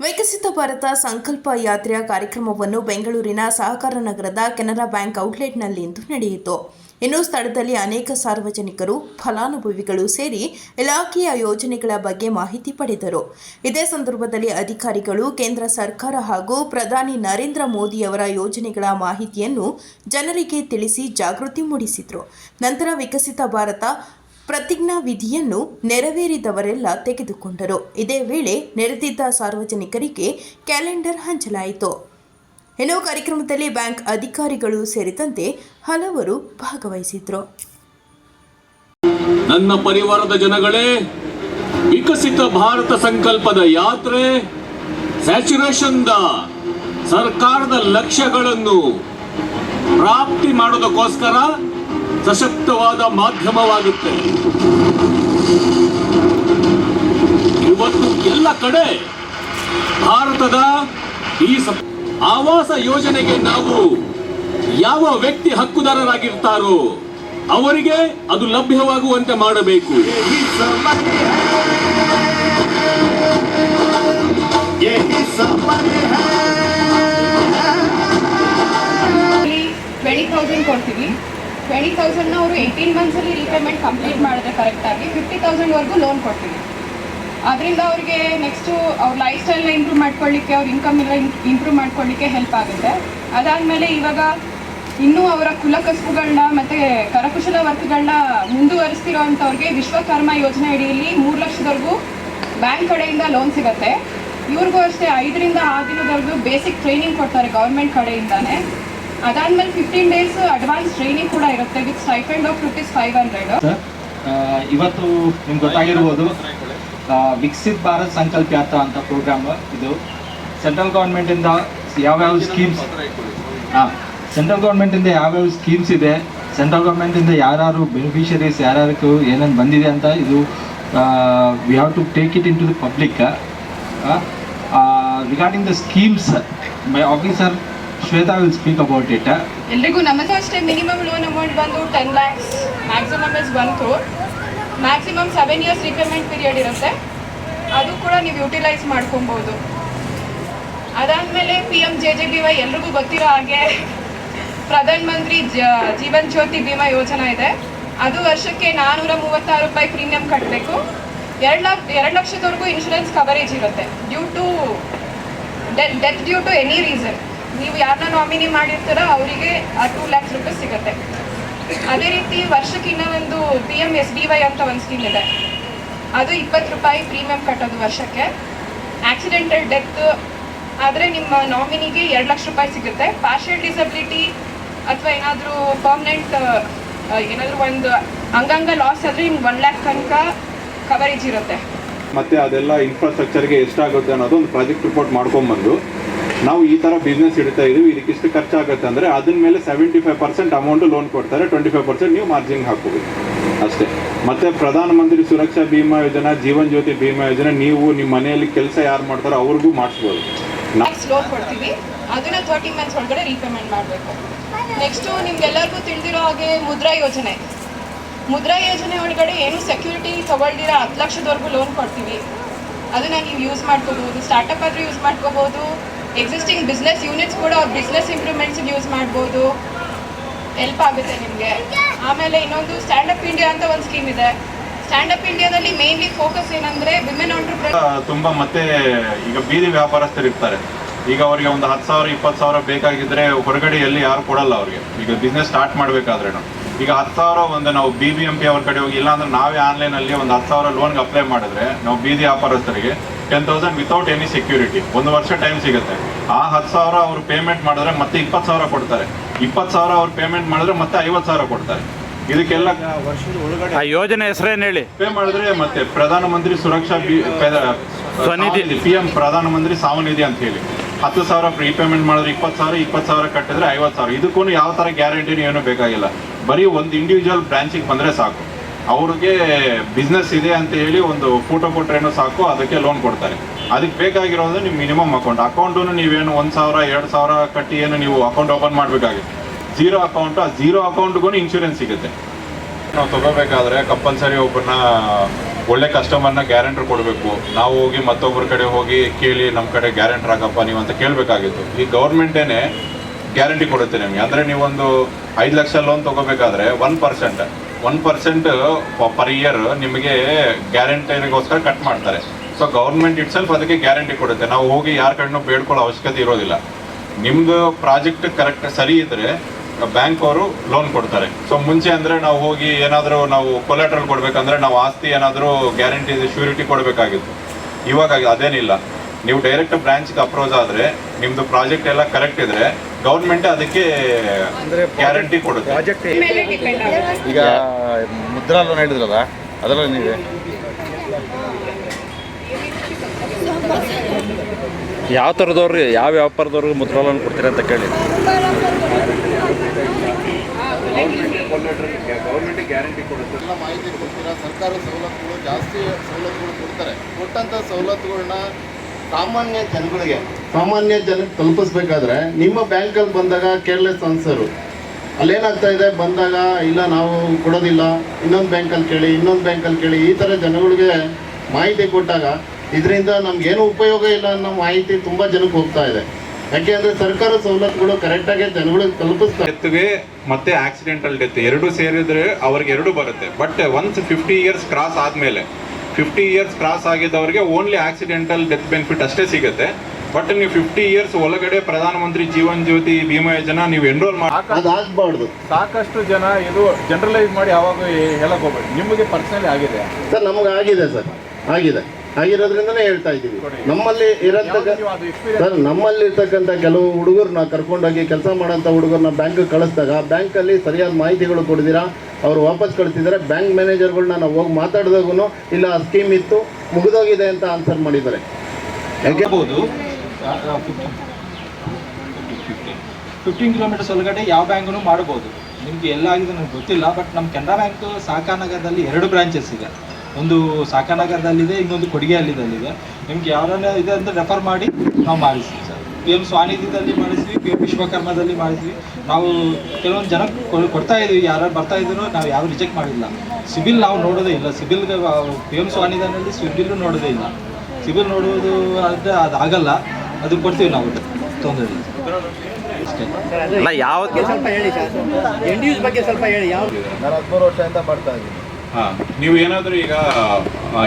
ವಿಕಸಿತ ಭಾರತ ಸಂಕಲ್ಪ ಯಾತ್ರೆಯ ಕಾರ್ಯಕ್ರಮವನ್ನು ಬೆಂಗಳೂರಿನ ಸಹಕಾರ ನಗರದ ಕೆನರಾ ಬ್ಯಾಂಕ್ ಔಟ್ಲೆಟ್ನಲ್ಲಿಂದು ನಡೆಯಿತು. ಇನ್ನು ಸ್ಥಳದಲ್ಲಿ ಅನೇಕ ಸಾರ್ವಜನಿಕರು, ಫಲಾನುಭವಿಗಳು ಸೇರಿ ಇಲಾಖೆಯ ಯೋಜನೆಗಳ ಬಗ್ಗೆ ಮಾಹಿತಿ ಪಡೆದರು. ಇದೇ ಸಂದರ್ಭದಲ್ಲಿ ಅಧಿಕಾರಿಗಳು ಕೇಂದ್ರ ಸರ್ಕಾರ ಹಾಗೂ ಪ್ರಧಾನಿ ನರೇಂದ್ರ ಮೋದಿಯವರ ಯೋಜನೆಗಳ ಮಾಹಿತಿಯನ್ನು ಜನರಿಗೆ ತಿಳಿಸಿ ಜಾಗೃತಿ ಮೂಡಿಸಿದರು. ನಂತರ ವಿಕಸಿತ ಭಾರತ ಪ್ರತಿಜ್ಞಾ ವಿಧಿಯನ್ನು ನೆರವೇರಿದವರೆಲ್ಲ ತೆಗೆದುಕೊಂಡರು. ಇದೇ ವೇಳೆ ನೆರೆದಿದ್ದ ಸಾರ್ವಜನಿಕರಿಗೆ ಕ್ಯಾಲೆಂಡರ್ ಹಂಚಲಾಯಿತು. ಇನ್ನು ಕಾರ್ಯಕ್ರಮದಲ್ಲಿ ಬ್ಯಾಂಕ್ ಅಧಿಕಾರಿಗಳು ಸೇರಿದಂತೆ ಹಲವರು ಭಾಗವಹಿಸಿದ್ರು. ನನ್ನ ಪರಿವಾರದ ಜನಗಳೇ, ವಿಕಸಿತ ಭಾರತ ಸಂಕಲ್ಪದ ಯಾತ್ರೆ ಸ್ಯಾಚುರೇಷನ್ ಸರ್ಕಾರದ ಲಕ್ಷ್ಯಗಳನ್ನು ಪ್ರಾಪ್ತಿ ಮಾಡೋದಕ್ಕೋಸ್ಕರ ಸಶಕ್ತವಾದ ಮಾಧ್ಯಮವಾಗುತ್ತೆ. ಇವತ್ತು ಎಲ್ಲ ಕಡೆ ಭಾರತದ ಈ ಸ- ಆವಾಸ ಯೋಜನೆಗೆ ನಾವು ಯಾವ ವ್ಯಕ್ತಿ ಹಕ್ಕುದಾರರಾಗಿರ್ತಾರೋ ಅವರಿಗೆ ಅದು ಲಭ್ಯವಾಗುವಂತೆ ಮಾಡಬೇಕು. ಟ್ವೆಂಟಿ ತೌಸಂಡ್ ಕೊಡ್ತೀವಿ. ಟ್ವೆಂಟಿ ತೌಸಂಡ್ನ ಅವರು ಏಯ್ಟೀನ್ ಮಂತ್ಸಲ್ಲಿ ರೀಪೇಮೆಂಟ್ ಕಂಪ್ಲೀಟ್ ಮಾಡಿದ್ರೆ ಕರೆಕ್ಟಾಗಿ ಫಿಫ್ಟಿ ತೌಸಂಡ್ವರೆಗೂ ಲೋನ್ ಕೊಡ್ತೀವಿ. ಅದರಿಂದ ಅವ್ರಿಗೆ ನೆಕ್ಸ್ಟು ಅವ್ರ ಲೈಫ್ ಸ್ಟೈಲ್ನ ಇಂಪ್ರೂವ್ ಮಾಡ್ಕೊಳ್ಳಿಕ್ಕೆ, ಅವ್ರ ಇನ್ಕಮ್ ಎಲ್ಲ ಇಂಪ್ರೂವ್ ಮಾಡ್ಕೊಳ್ಳಿಕ್ಕೆ ಹೆಲ್ಪ್ ಆಗುತ್ತೆ. ಅದಾದಮೇಲೆ ಇವಾಗ ಇನ್ನೂ ಅವರ ಕುಲಕಸುಬುಗಳನ್ನ ಮತ್ತು ಕರಕುಶಲ ವರ್ಕ್ಗಳನ್ನ ಮುಂದುವರಿಸ್ತಿರೋ ಅಂಥವ್ರಿಗೆ ವಿಶ್ವಕರ್ಮ ಯೋಜನೆ ಅಡಿಯಲ್ಲಿ ಮೂರು ಲಕ್ಷದವರೆಗೂ ಬ್ಯಾಂಕ್ ಕಡೆಯಿಂದ ಲೋನ್ ಸಿಗುತ್ತೆ. ಇವ್ರಿಗೂ ಅಷ್ಟೇ ಐದರಿಂದ ಆರು ದಿನದವರೆಗೂ ಬೇಸಿಕ್ ಟ್ರೈನಿಂಗ್ ಕೊಡ್ತಾರೆ ಗೌರ್ಮೆಂಟ್ ಕಡೆಯಿಂದಾನೆ. ಅದಾದ್ಮೇಲೆ ಫಿಫ್ಟೀನ್ ಡೇಸ್ ಅಡ್ವಾನ್ಸ್ ಟ್ರೈನಿಂಗ್ ಕೂಡ ಇರುತ್ತೆ with stipend of rupees five hundred ಇವತ್ತು ನಿಮ್ಗೆ ಗೊತ್ತಾಗಿರ್ಬೋದು ವಿಕಸಿತ್ ಭಾರತ್ ಸಂಕಲ್ಪ ಯಾತ್ರಾ ಅಂತ ಪ್ರೋಗ್ರಾಮ್ ಇದು. ಸೆಂಟ್ರಲ್ ಗೌರ್ಮೆಂಟಿಂದ ಯಾವ್ಯಾವ ಸ್ಕೀಮ್ಸ್ ಹಾಂ ಸೆಂಟ್ರಲ್ ಗೌರ್ಮೆಂಟಿಂದ ಯಾವ್ಯಾವ ಸ್ಕೀಮ್ಸ್ ಇದೆ ಸೆಂಟ್ರಲ್ ಗೌರ್ಮೆಂಟಿಂದ ಯಾರ್ಯಾರು ಬೆನಿಫಿಷರೀಸ್ ಯಾರ್ಯಾರು ಏನೇನು ಬಂದಿದೆ ಅಂತ ಇದು we have to take it into the public regarding the schemes my officer Shweta will speak about it ಎಲ್ರಿಗೂ ನಮ್ಮದು ಅಷ್ಟೇ ಮಿನಿಮಮ್ ಲೋನ್ ಅಮೌಂಟ್ ಬಂದು ten lakhs maximum is one crore maximum seven years repayment period ಇರುತ್ತೆ. ಅದು ಕೂಡ ನೀವು utilise ಮಾಡ್ಕೊಬೋದು. ಅದಾದಮೇಲೆ P M J J B Y ಎಲ್ರಿಗೂ ಗೊತ್ತಿರೋ ಹಾಗೆ ಪ್ರಧಾನ ಮಂತ್ರಿ ಜೀವನ್ ಜ್ಯೋತಿ ಬಿಮಾ ಯೋಜನಾ ಇದೆ. ಅದು ವರ್ಷಕ್ಕೆ ನಾನ್ನೂರ ಮೂವತ್ತಾರು ರೂಪಾಯಿ ಪ್ರೀಮಿಯಂ ಕಟ್ಟಬೇಕು ಎರಡು ಲಕ್ಷ ಎರಡು ಲಕ್ಷದವರೆಗೂ ಇನ್ಶೂರೆನ್ಸ್ ಕವರೇಜ್ ಇರುತ್ತೆ. Due to death due to any reason ನೀವು ಯಾರನ್ನ ನಾಮಿನಿ ಮಾಡಿರ್ತಾರೋ ಅವರಿಗೆ ಆ ಟೂ ಲ್ಯಾಕ್ಸ್ ರುಪೀಸ್ ಸಿಗುತ್ತೆ. ಅದೇ ರೀತಿ ವರ್ಷಕ್ಕೆ ಇನ್ನೊಂದು P M S D Y ಅಂತ ಒಂದು ಸ್ಕೀಮ್ ಇದೆ. ಅದು ಇಪ್ಪತ್ತು ರೂಪಾಯಿ ಪ್ರೀಮಿಯಂ ಕಟ್ಟೋದು ವರ್ಷಕ್ಕೆ. ಆಕ್ಸಿಡೆಂಟಲ್ ಡೆತ್ ಆದರೆ ನಿಮ್ಮ ನಾಮಿನಿಗೆ ಎರಡು ಲಕ್ಷ ರೂಪಾಯಿ ಸಿಗುತ್ತೆ. ಪಾರ್ಷಿಯಲ್ ಡಿಸಬಿಲಿಟಿ ಅಥವಾ ಏನಾದರೂ ಪರ್ಮನೆಂಟ್ ಏನಾದರೂ ಒಂದು ಅಂಗಾಂಗ ಲಾಸ್ ಆದರೆ ನಿಮ್ಗೆ ಒನ್ ಲ್ಯಾಕ್ ತನಕ ಕವರೇಜ್ ಇರುತ್ತೆ. ಮತ್ತೆ ಅದೆಲ್ಲ ಇನ್ಫ್ರಾಸ್ಟ್ರಕ್ಚರ್ಗೆ ಎಷ್ಟಾಗುತ್ತೆ ಅನ್ನೋದು ಒಂದು ಪ್ರಾಜೆಕ್ಟ್ ರಿಪೋರ್ಟ್ ಮಾಡ್ಕೊಂಬಂದು. ನಾವು ಈ ಥರ ಬಿಸ್ನೆಸ್ ಇಡ್ತಾ ಇದೀವಿ, ಇದಕ್ಕೆ ಇಷ್ಟು ಖರ್ಚಾಗುತ್ತೆ ಅಂದರೆ ಅದನ್ನ ಮೇಲೆ seventy five percent amount loan ಕೊಡ್ತಾರೆ ಟ್ವೆಂಟಿ ಫೈವ್ ಪರ್ಸೆಂಟ್ ನೀವು ಮಾರ್ಜಿನ್ ಹಾಕೋಬೇಕು ಅಷ್ಟೇ. ಮತ್ತೆ ಪ್ರಧಾನಮಂತ್ರಿ ಸುರಕ್ಷಾ ಬಿಮಾ ಯೋಜನಾ, ಜೀವನ್ ಜ್ಯೋತಿ ಬಿಮಾ ಯೋಜನೆ, ನೀವು ನಿಮ್ಮ ಮನೆಯಲ್ಲಿ ಕೆಲಸ ಯಾರು ಮಾಡ್ತಾರೋ ಅವ್ರಿಗೂ ಮಾಡಿಸ್ಬೋದು. ನಾ ಟ್ಯಾಕ್ಸ್ ಲೋನ್ ಕೊಡ್ತೀವಿ. ಅದನ್ನ ತರ್ಟಿ ಮಂತ್ಸ್ ಒಳಗಡೆ ರೀಪೇಮೆಂಟ್ ಮಾಡಬೇಕು. ನೆಕ್ಸ್ಟು ನಿಮ್ಗೆಲ್ಲರಿಗೂ ತಿಳಿದಿರೋ ಹಾಗೆ ಮುದ್ರಾ ಯೋಜನೆ. ಮುದ್ರಾ ಯೋಜನೆ ಒಳಗಡೆ ಏನು ಸೆಕ್ಯೂರಿಟಿ ತಗೊಳ್ದಿರ ಹತ್ತು ಲಕ್ಷದವರೆಗೂ ಲೋನ್ ಕೊಡ್ತೀವಿ. ಅದನ್ನ ನೀವು ಯೂಸ್ ಮಾಡ್ಕೋಬೋದು ಸ್ಟಾರ್ಟಪ್ ಆದರೂ ಯೂಸ್ ಮಾಡ್ಕೋಬೋದು ಎಕ್ಸಿಸ್ಟಿಂಗ್ ಬಿಸ್ನೆಸ್ ಯೂನಿಟ್ಸ್ ಕೂಡ ಅವ್ರ ಬಿಸ್ನೆಸ್ ಇಂಪ್ರೂವ್ಮೆಂಟ್ಸಿಗೆ ಯೂಸ್ ಮಾಡ್ಬೋದು. ಹೆಲ್ಪ್ ಆಗುತ್ತೆ ನಿಮಗೆ. ಆಮೇಲೆ ಇನ್ನೊಂದು ಸ್ಟ್ಯಾಂಡಪ್ ಇಂಡಿಯಾ ಅಂತ ಒಂದು ಸ್ಕೀಮ್ ಇದೆ. ಸ್ಟ್ಯಾಂಡಪ್ ಇಂಡಿಯಾದಲ್ಲಿ ಮೇನ್ಲಿ ಫೋಕಸ್ ಏನಂದ್ರೆ ವಿಮೆನ್ ಆಂಟ್ರಪ್ರನರ್ ತುಂಬಾ ಮತ್ತೆ ಈಗ ಬೀದಿ ವ್ಯಾಪಾರಸ್ಥರು ಇರ್ತಾರೆ. ಈಗ ಅವರಿಗೆ ಒಂದು ಹತ್ತು ಸಾವಿರ, ಇಪ್ಪತ್ತು ಸಾವಿರ ಬೇಕಾಗಿದ್ರೆ ಹೊರಗಡೆ ಎಲ್ಲಿ ಯಾರು ಕೊಡಲ್ಲ ಅವ್ರಿಗೆ. ಈಗ ಬಿಸ್ನೆಸ್ ಸ್ಟಾರ್ಟ್ ಮಾಡಬೇಕಾದ್ರೆ ಈಗ ಹತ್ತು ಸಾವಿರ ಒಂದು ನಾವು ಬಿ ಬಿ ಎಂ ಪಿ ಅವ್ರ ಕಡೆ ಹೋಗಿ, ಇಲ್ಲಾಂದ್ರೆ ನಾವೇ ಆನ್ಲೈನಲ್ಲಿ ಒಂದು ಹತ್ತು ಸಾವಿರ ಲೋನ್ಗೆ ಅಪ್ಲೈ ಮಾಡಿದ್ರೆ, ನಾವು ಬೀದಿ ವ್ಯಾಪಾರಸ್ಥರಿಗೆ ten thousand without any security ಒಂದು ವರ್ಷ ಟೈಮ್ ಸಿಗುತ್ತೆ. ಆ ಹತ್ತು ಸಾವಿರ ಅವ್ರು ಪೇಮೆಂಟ್ ಮಾಡಿದ್ರೆ ಮತ್ತೆ ಇಪ್ಪತ್ತು ಸಾವಿರ ಕೊಡ್ತಾರೆ. ಇಪ್ಪತ್ತು ಸಾವಿರ ಅವ್ರು ಪೇಮೆಂಟ್ ಮಾಡಿದ್ರೆ ಮತ್ತೆ ಐವತ್ತು ಸಾವಿರ ಕೊಡ್ತಾರೆ. ಇದಕ್ಕೆಲ್ಲ ವರ್ಷದ ಒಳಗಡೆ ಆ ಯೋಜನೆ ಹೆಸರೇನು ಹೇಳಿ? ಪೇ ಮಾಡಿದ್ರೆ ಮತ್ತೆ ಪ್ರಧಾನಮಂತ್ರಿ ಸುರಕ್ಷಾ ಸ್ವನಿಧಿ. ಪಿ ಎಂ ಪ್ರಧಾನಮಂತ್ರಿ ಸಾವನಿಧಿ ಅಂತ ಹೇಳಿ. ಹತ್ತು ಸಾವಿರ ಪ್ರೀಪೇಮೆಂಟ್ ಮಾಡಿದ್ರೆ ಇಪ್ಪತ್ತು ಸಾವಿರ ಇಪ್ಪತ್ತು ಸಾವಿರ ಕಟ್ಟಿದ್ರೆ ಐವತ್ತು ಸಾವಿರ. ಇದಕ್ಕೂ ಯಾವ ಥರ ಗ್ಯಾರಂಟಿನೂ ಏನೂ ಬೇಕಾಗಿಲ್ಲ. ಬರೀ ಒಂದು ಇಂಡಿವಿಜುವಲ್ ಬ್ರಾಂಚಿಗೆ ಬಂದರೆ ಸಾಕು. ಅವ್ರಿಗೆ ಬಿಸ್ನೆಸ್ ಇದೆ ಅಂತ ಹೇಳಿ ಒಂದು ಫೋಟೋ ಕೊಟ್ರೇನು ಸಾಕು, ಅದಕ್ಕೆ ಲೋನ್ ಕೊಡ್ತಾರೆ. ಅದಕ್ಕೆ ಬೇಕಾಗಿರೋದು ನಿಮ್ಮ ಮಿನಿಮಮ್ ಅಕೌಂಟ್ ಅಕೌಂಟು ನೀವೇನು ಒಂದು ಸಾವಿರ, ಎರಡು ಸಾವಿರ ಕಟ್ಟಿ ಏನು ನೀವು ಅಕೌಂಟ್ ಓಪನ್ ಮಾಡಬೇಕಾಗಿತ್ತು. ಜೀರೋ ಅಕೌಂಟು ಆ ಜೀರೋ ಅಕೌಂಟ್ಗೂ ಇನ್ಶೂರೆನ್ಸ್ ಸಿಗುತ್ತೆ. ನಾವು ತಗೋಬೇಕಾದ್ರೆ ಕಂಪಲ್ಸರಿ ಒಬ್ಬರನ್ನ ಒಳ್ಳೆ ಕಸ್ಟಮರ್ನ ಗ್ಯಾರಂಟರ್ ಕೊಡಬೇಕು. ನಾವು ಹೋಗಿ ಮತ್ತೊಬ್ಬರ ಕಡೆ ಹೋಗಿ ಕೇಳಿ ನಮ್ಮ ಕಡೆ ಗ್ಯಾರಂಟರ್ ಆಗಪ್ಪ ನೀವು ಅಂತ ಕೇಳಬೇಕಾಗಿತ್ತು. ಈ ಗೌರ್ಮೆಂಟೇನೆ ಗ್ಯಾರಂಟಿ ಕೊಡುತ್ತೆ ನಿಮಗೆ. ಅಂದರೆ ನೀವೊಂದು ಐದು lakh loan ತೊಗೋಬೇಕಾದ್ರೆ one percent one percent per year ನಿಮಗೆ ಗ್ಯಾರಂಟಿಗೋಸ್ಕರ ಕಟ್ ಮಾಡ್ತಾರೆ. ಸೊ ಗೌರ್ಮೆಂಟ್ ಇಟ್ ಸೆಲ್ಫ್ ಅದಕ್ಕೆ ಗ್ಯಾರಂಟಿ ಕೊಡುತ್ತೆ. ನಾವು ಹೋಗಿ ಯಾರ ಕಡೆನೂ ಬೇಡ್ಕೊಳ್ಳೋ ಅವಶ್ಯಕತೆ ಇರೋದಿಲ್ಲ. ನಿಮ್ದು ಪ್ರಾಜೆಕ್ಟ್ ಕರೆಕ್ಟ್ ಸರಿ ಇದ್ರೆ ಬ್ಯಾಂಕ್ ಅವರು ಲೋನ್ ಕೊಡ್ತಾರೆ. ಸೊ ಮುಂಚೆ ಅಂದ್ರೆ ನಾವು ಹೋಗಿ ಏನಾದರೂ ನಾವು ಕೊಲೆಟ್ರಲ್ ಕೊಡ್ಬೇಕಂದ್ರೆ ನಾವು ಆಸ್ತಿ ಏನಾದರೂ ಗ್ಯಾರಂಟಿ ಶ್ಯೂರಿಟಿ ಕೊಡಬೇಕಾಗಿತ್ತು. ಇವಾಗ ಅದೇನಿಲ್ಲ. ನೀವು ಡೈರೆಕ್ಟ್ ಬ್ರಾಂಚ್ಗೆ ಅಪ್ರೋಚ್ ಆದರೆ ನಿಮ್ಮದು ಪ್ರಾಜೆಕ್ಟ್ ಎಲ್ಲ ಕರೆಕ್ಟ್ ಇದ್ರೆ ಗೌರ್ಮೆಂಟ್ ಅದಕ್ಕೆ ಗ್ಯಾರಂಟಿ ಕೊಡುತ್ತೆ. ಪ್ರಾಜೆಕ್ಟ್ ಈಗ ಮುದ್ರಾ ಲೋನ್ ಹೇಳಿದ್ರಲ್ಲ ಅದರಲ್ಲಿ ನೀವೇ. ಯಾವ ಥರದವ್ರು ಯಾವ ವ್ಯಾಪಾರದವ್ರಿಗೆ ಮುದ್ರಾ ಲೋನ್ ಕೊಡ್ತೀರಾ ಅಂತ ಕೇಳಿ. ಎಲ್ಲ ಮಾಹಿತಿ ಕೊಡ್ತೀರಾ? ಸರ್ಕಾರ ಸವಲತ್ತುಗಳು ಜಾಸ್ತಿ ಸವಲತ್ತುಗಳು ಕೊಡ್ತಾರೆ. ಕೊಟ್ಟಂಥ ಸವಲತ್ತುಗಳನ್ನ ಸಾಮಾನ್ಯ ಜನಗಳಿಗೆ, ಸಾಮಾನ್ಯ ಜನಕ್ಕೆ ತಲುಪಿಸ್ಬೇಕಾದ್ರೆ ನಿಮ್ಮ ಬ್ಯಾಂಕಲ್ಲಿ ಬಂದಾಗ ಕೇರ್ಲೆಸ್ ಆನ್ಸರು. ಅಲ್ಲೇನಾಗ್ತಾ ಇದೆ? ಬಂದಾಗ, ಇಲ್ಲ, ನಾವು ಕೊಡೋದಿಲ್ಲ. ಇನ್ನೊಂದು ಬ್ಯಾಂಕಲ್ಲಿ ಕೇಳಿ, ಇನ್ನೊಂದು ಬ್ಯಾಂಕಲ್ಲಿ ಕೇಳಿ, ಈ ಥರ ಜನಗಳಿಗೆ ಮಾಹಿತಿ ಕೊಟ್ಟಾಗ ಇದರಿಂದ ನಮಗೇನು ಉಪಯೋಗ ಇಲ್ಲ ಅನ್ನೋ ಮಾಹಿತಿ ತುಂಬ ಜನಕ್ಕೆ ಹೋಗ್ತಾ ಇದೆ. ಯಾಕೆ ಅಂದರೆ ಸರ್ಕಾರ ಸವಲತ್ತುಗಳು ಕರೆಕ್ಟಾಗಿ ಜನಗಳಿಗೆ ತಲುಪಿಸ್ತಾರೆ ಡೆತ್ಗೆ ಮತ್ತೆ ಆಕ್ಸಿಡೆಂಟಲ್ ಡೆತ್ ಎರಡು ಸೇರಿದ್ರೆ ಅವ್ರಿಗೆ ಎರಡು ಬರುತ್ತೆ. But once fifty years cross ಆದ್ಮೇಲೆ ಫಿಫ್ಟಿ ಇಯರ್ಸ್ ಕ್ರಾಸ್ ಆಗಿದ್ದವರಿಗೆ ಓನ್ಲಿ ಆಕ್ಸಿಡೆಂಟಲ್ ಡೆತ್ ಬೆನಿಫಿಟ್ ಅಷ್ಟೇ ಸಿಗುತ್ತೆ. ಬಟ್ ನೀವು ಫಿಫ್ಟಿ ಇಯರ್ಸ್ ಒಳಗಡೆ ಪ್ರಧಾನಮಂತ್ರಿ ಜೀವನ್ ಜ್ಯೋತಿ ಭೀಮಾ ಯೋಜನಾ ನೀವು ಎನ್ರೋಲ್ ಮಾಡಿ ಅದಾಗಬಾರ್ದು. ಸಾಕಷ್ಟು ಜನ ಇದು ಜನರಲೈಸ್ ಮಾಡಿ ಯಾವಾಗ ಹೇಳಕ್ ಹೋಗ್ಬೇಡಿ. ನಿಮಗೆ ಪರ್ಸನಲಿ ಆಗಿದೆ. ಸರ್ ನಮಗೆ ಆಗಿದೆ ಸರ್. ಆಗಿದೆ. ಆಗಿರೋದ್ರಿಂದನೇ ಹೇಳ್ತಾ ಇದ್ದೀವಿ. ನಮ್ಮಲ್ಲಿ ಸರ್ ನಮ್ಮಲ್ಲಿ ಇರ್ತಕ್ಕಂಥ ಕೆಲವು ಹುಡುಗರನ್ನ ಕರ್ಕೊಂಡೋಗಿ ಕೆಲಸ ಮಾಡೋಂಥ ಹುಡುಗರನ್ನ ಬ್ಯಾಂಕ್ ಕಳಿಸಿದಾಗ ಬ್ಯಾಂಕಲ್ಲಿ ಸರಿಯಾದ ಮಾಹಿತಿಗಳು ಕೊಡ್ದಿರಾ ಅವ್ರು ವಾಪಸ್ ಕಳಿಸಿದ್ದಾರೆ ಬ್ಯಾಂಕ್ ಮ್ಯಾನೇಜರ್ಗಳನ್ನ ನಾವು ಹೋಗಿ ಮಾತಾಡಿದಾಗೂ ಇಲ್ಲ ಆ ಸ್ಕೀಮ್ ಇತ್ತು ಮುಗಿದೋಗಿದೆ ಅಂತ ಆನ್ಸರ್ ಮಾಡಿದ್ದಾರೆ. ಫಿಫ್ಟೀನ್ ಕಿಲೋಮೀಟರ್ಸ್ ಒಳಗಡೆ ಯಾವ ಬ್ಯಾಂಕನ್ನು ಮಾಡ್ಬೋದು. ನಿಮಗೆ ಎಲ್ಲ ಆಗಿದೆ ನನಗೆ ಗೊತ್ತಿಲ್ಲ ಬಟ್ ನಮ್ಮ ಕೆನರಾ ಬ್ಯಾಂಕ್ ಸಾಕಾನಗರದಲ್ಲಿ ಎರಡು ಬ್ರಾಂಚಸ್ ಇದೆ. ಒಂದು ಸಾಕಾನಗರದಲ್ಲಿದೆ ಇನ್ನೊಂದು ಕೊಡುಗೆ ಅಲ್ಲಿದಲ್ಲಿದೆ ನಿಮ್ಗೆ ಯಾರನ್ನ ಇದೆ ಅಂತ ರೆಫರ್ ಮಾಡಿ ನಾವು ಮಾಡಿಸ್ತೀವಿ ಸರ್. ಪಿ ಎಂ ಸ್ವಾನಿಧಿದಲ್ಲಿ ಮಾಡಿಸಿದ್ವಿ ಪಿ ಎಂ ವಿಶ್ವಕರ್ಮದಲ್ಲಿ ಮಾಡಿದ್ವಿ. ನಾವು ಕೆಲವೊಂದು ಜನ ಕೊಡ್ತಾ ಇದ್ವಿ ಯಾರು ಬರ್ತಾ ಇದ್ರು ನಾವು ಯಾವ ರಿಜೆಕ್ಟ್ ಮಾಡಿಲ್ಲ. ಸಿಬಿಲ್ ನಾವು ನೋಡೋದೇ ಇಲ್ಲ. ಸಿಬಿಲ್ಗೆ ಪಿ ಎಂ ಸ್ವಾನಿಧಿನಲ್ಲಿ ಸಿಬಿಲ್ ನೋಡೋದೇ ಇಲ್ಲ. ಸಿಬಿಲ್ ನೋಡುವುದು ಅಂದರೆ ಅದು ಆಗಲ್ಲ. ಅದು ಕೊಡ್ತೀವಿ ನಾವು ತೊಂದರೆ ಇಲ್ಲ. ಸ್ವಲ್ಪ ಹೇಳಿ ಯಾವ ನಾನು ಹದಿಮೂರು ವರ್ಷದಿಂದ ಮಾಡ್ತಾ ಇದ್ದೀನಿ. ನೀವು ಏನಾದರೂ ಈಗ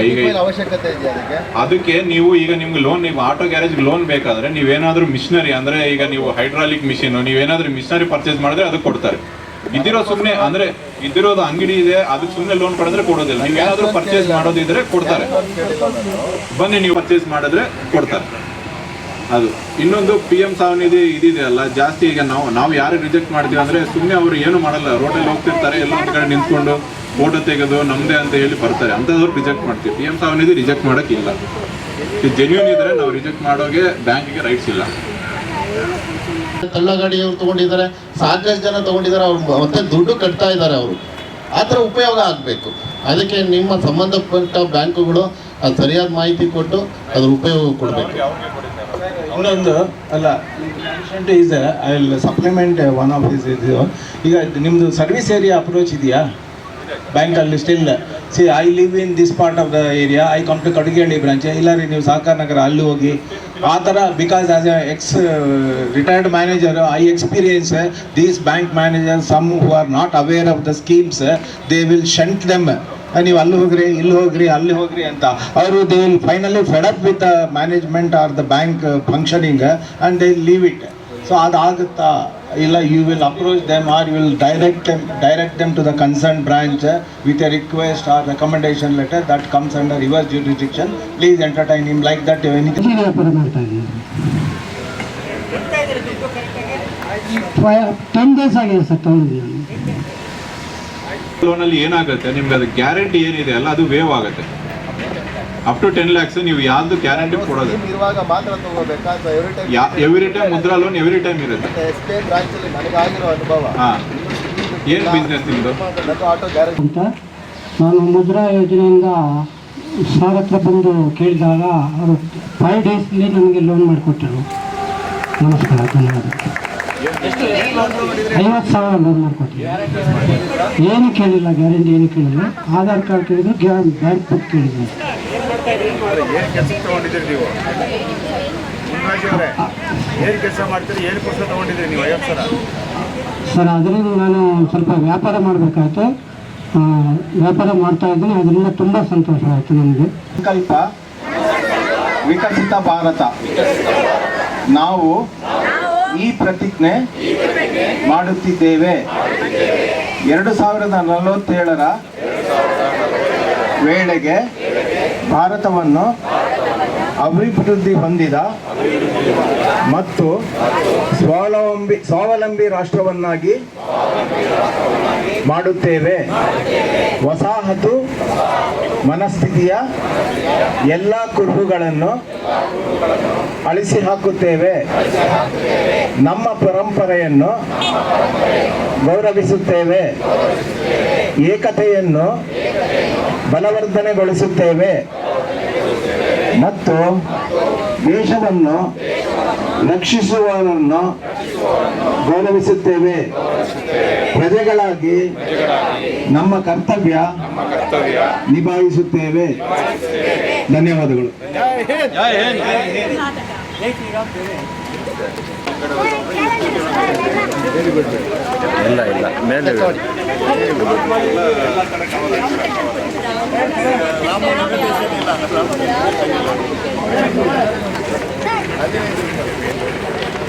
ಈಗ ಅವಶ್ಯಕತೆ ಇದೆ ಅದಕ್ಕೆ? ಅದಕ್ಕೆ ನೀವು ಈಗ ನಿಮ್ಗೆ ಲೋನ್ ನೀವು ಆಟೋ ಗ್ಯಾರೇಜ್ ಲೋನ್ ಬೇಕಾದ್ರೆ ನೀವೇನಾದ್ರೂ ಮಿಷನರಿ ಅಂದ್ರೆ ಈಗ ನೀವು ಹೈಡ್ರಾಲಿಕ್ ಮಿಷಿನ್ ನೀವೇನಾದ್ರೂ ಮಿಷನರಿ ಪರ್ಚೇಸ್ ಮಾಡಿದ್ರೆ ಅದಕ್ಕೆ ಕೊಡ್ತಾರೆ. ಇದ್ದಿರೋ ಸುಮ್ಮನೆ ಅಂದ್ರೆ ಇದ್ದಿರೋದು ಅಂಗಡಿ ಇದೆ ಅದಕ್ಕೆ ಸುಮ್ಮನೆ ಲೋನ್ ಪಡೆದ್ರೆ ಕೊಡೋದಿಲ್ಲ. ನೀವು ಏನಾದರೂ ಪರ್ಚೇಸ್ ಮಾಡೋದಿದ್ರೆ ಕೊಡ್ತಾರೆ. ಬನ್ನಿ ನೀವು ಪರ್ಚೇಸ್ ಮಾಡಿದ್ರೆ ಕೊಡ್ತಾರೆ. ಅದು. ಇನ್ನೊಂದು ಪಿ ಎಂ ಸಾವನಿಧಿ ಇದಿದೆ ಅಲ್ಲ ಜಾಸ್ತಿ ಈಗ ನಾವು ನಾವು ಯಾರು ರಿಜೆಕ್ಟ್ ಮಾಡ್ತೀವಿ ಅಂದ್ರೆ ಸುಮ್ಮನೆ ಅವರು ಏನು ಮಾಡಲ್ಲ ರೋಡಲ್ಲಿ ಹೋಗ್ತಿರ್ತಾರೆ ಎಲ್ಲ ಒಂದು ಕಡೆ ನಿಂತ್ಕೊಂಡು. ಫೋಟೋ ತೆಗೆದು ನಮ್ದೇ ಅಂತ ಹೇಳಿ ಬರ್ತಾರೆ. ಅಂಥವ್ರು ರಿಜೆಕ್ಟ್ ಮಾಡ್ತೀವಿ. ಪಿ ಎಂ ಇದು ರಿಜೆಕ್ಟ್ ಮಾಡೋಕ್ಕಿಲ್ಲ. ಜೆನ್ಯೂನ್ ಇದ್ರೆ ನಾವು ರಿಜೆಕ್ಟ್ ಮಾಡೋಗೆ ಬ್ಯಾಂಕಿಗೆ ರೈಟ್ಸ್ ಇಲ್ಲ. ಕಳ್ಳಗಾಡಿಯವ್ರು ತಗೊಂಡಿದ್ದಾರೆ ಸಾಕಷ್ಟು ಜನ ತಗೊಂಡಿದ್ದಾರೆ ಅವ್ರು ಮತ್ತೆ ದುಡ್ಡು ಕಟ್ತಾ ಇದ್ದಾರೆ ಅವರು. ಆ ಥರ ಉಪಯೋಗ ಆಗಬೇಕು. ಅದಕ್ಕೆ ನಿಮ್ಮ ಸಂಬಂಧಪಟ್ಟ ಬ್ಯಾಂಕುಗಳು ಅದು ಸರಿಯಾದ ಮಾಹಿತಿ ಕೊಟ್ಟು ಅದ್ರ ಉಪಯೋಗ ಕೊಡಬೇಕು. ಇನ್ನೊಂದು ಅಲ್ಲ is I will supplement one of is ಇದು. ಈಗ ನಿಮ್ಮದು ಸರ್ವಿಸ್ ಏರಿಯಾ ಅಪ್ರೋಚ್ ಇದೆಯಾ? ಬ್ಯಾಂಕಲ್ಲಿ still see I live in this part of the area I come to ಕಡುಗೇಳಿ branch ಇಲ್ಲ ರೀ ನೀವು ಸಹಕಾರ ನಗರ ಅಲ್ಲಿ ಹೋಗಿ, ಆ ಥರ because as a ex retired manager I experience these bank manager some who are not aware of the schemes they will shunt them ನೀವು ಅಲ್ಲಿ ಹೋಗ್ರಿ, ಇಲ್ಲಿ ಹೋಗ್ರಿ, ಅಲ್ಲಿ ಹೋಗ್ರಿ ಅಂತ. ಅವರು they will finally fed up with management or the bank functioning and they leave it so ಅದಾಗುತ್ತಾ? ಇಲ್ಲ you will approach them or you will direct them direct them to the concern branch with a request or recommendation letter that comes under reverse jurisdiction please entertain ನಿಮ್ like that anything ten days ಆಗಿದೆ sir ತಗೊಂಡಿದ್ದೀನಿ loan ಅಲ್ಲಿ ಏನಾಗುತ್ತೆ? ನಿಮ್ಗೆ ಅದು guarantee ಏನಿದೆ ಅಲ್ಲ ಅದು ವೇವ್ ಆಗುತ್ತೆ. ಅಪ್ ಟು ಟೆನ್ ಲ್ಯಾಕ್ಸ್ ನೀವು ಯಾವ್ದು ಗ್ಯಾರಂಟಿ ಕೊಡೋದು ಇರುವಾಗ ಮಾತ್ರ ತಗೋಬೇಕಾ? Every time every time Mudra loan every time ಇರುತ್ತೆ. ಎಸ್ ಬಿ ಐ ಬ್ರಾಂಚಲ್ಲಿ ನನಗಾಗಿರೋ ಅನುಭವ. ಹಾ. ಏನ್ ಬಿಸ್ನೆಸ್ ನಿಮ್ದು? ಆಟೋ ಗ್ಯಾರೇಜ್ ಅಂತ ನಾನು ಮುದ್ರಾ ಯೋಜನೆಯಿಂದ ಸರ್ ಹತ್ರ ಬಂದು ಕೇಳಿದಾಗ ಅವರು ಫೈವ್ ಡೇಸ್ಲಿ ನನಗೆ ಲೋನ್ ಮಾಡಿಕೊಟ್ಟರು ನಮಸ್ಕಾರ ಧನ್ಯವಾದ. ಐವತ್ತು ಸಾವಿರ ಲೋನ್ ಮಾಡಿಕೊಟ್ಟಿದ್ದೆ ಏನು ಕೇಳಿಲ್ಲ ಗ್ಯಾರಂಟಿ ಏನು ಕೇಳಿಲ್ಲ. ಆಧಾರ್ ಕಾರ್ಡ್ ಕೇಳಿದ್ರು ಬ್ಯಾಂಕ್ ಬುಕ್ ಕೇಳಿದ್ರು. ಏನು ಕೆಲಸ ತಗೊಂಡಿದ್ದೀರಿ ನೀವು? ಅವರೇ ಏನು ಕೆಲಸ ಮಾಡ್ತೀರಿ ಏನು ಪುಸ್ತಕ ತಗೊಂಡಿದ್ರಿ ನೀವು ಐವತ್ತು ಸಲ? ಸರ್ ಅದರಿಂದ ನಾನು ಸ್ವಲ್ಪ ವ್ಯಾಪಾರ ಮಾಡಬೇಕಾಯ್ತು. ವ್ಯಾಪಾರ ಮಾಡ್ತಾ ಇದ್ದೀನಿ ಅದರಿಂದ ತುಂಬ ಆಯ್ತು ನನಗೆ ಸಂಕಲ್ಪ ವಿಕಸಿತ ಭಾರತ. ನಾವು ಈ ಪ್ರತಿಜ್ಞೆ ಮಾಡುತ್ತಿದ್ದೇವೆ. ಎರಡು ಸಾವಿರದ ನಲವತ್ತೇಳರ ವೇಳೆಗೆ ಭಾರತವನ್ನು ಅಭಿವೃದ್ಧಿ ಹೊಂದಿದ ಮತ್ತು ಸ್ವಾವಲಂಬಿ ಸ್ವಾವಲಂಬಿ ರಾಷ್ಟ್ರವನ್ನಾಗಿ ಮಾಡುತ್ತೇವೆ. ವಸಾಹತು ಮನಸ್ಥಿತಿಯ ಎಲ್ಲ ಕುರುಹುಗಳನ್ನು ಅಳಿಸಿ ಹಾಕುತ್ತೇವೆ. ನಮ್ಮ ಪರಂಪರೆಯನ್ನು ಗೌರವಿಸುತ್ತೇವೆ. ಏಕತೆಯನ್ನು ಬಲವರ್ಧನೆಗೊಳಿಸುತ್ತೇವೆ. ಮತ್ತು ದೇಶವನ್ನು ರಕ್ಷಿಸುವವರನ್ನು ಗೌರವಿಸುತ್ತೇವೆ. ಪ್ರಜೆಗಳಾಗಿ ನಮ್ಮ ಕರ್ತವ್ಯ ನಿಭಾಯಿಸುತ್ತೇವೆ. ಧನ್ಯವಾದಗಳು. ಇಲ್ಲ ಇಲ್ಲ. ಮೇಲೆ ಬಿಡು. ಅದೇ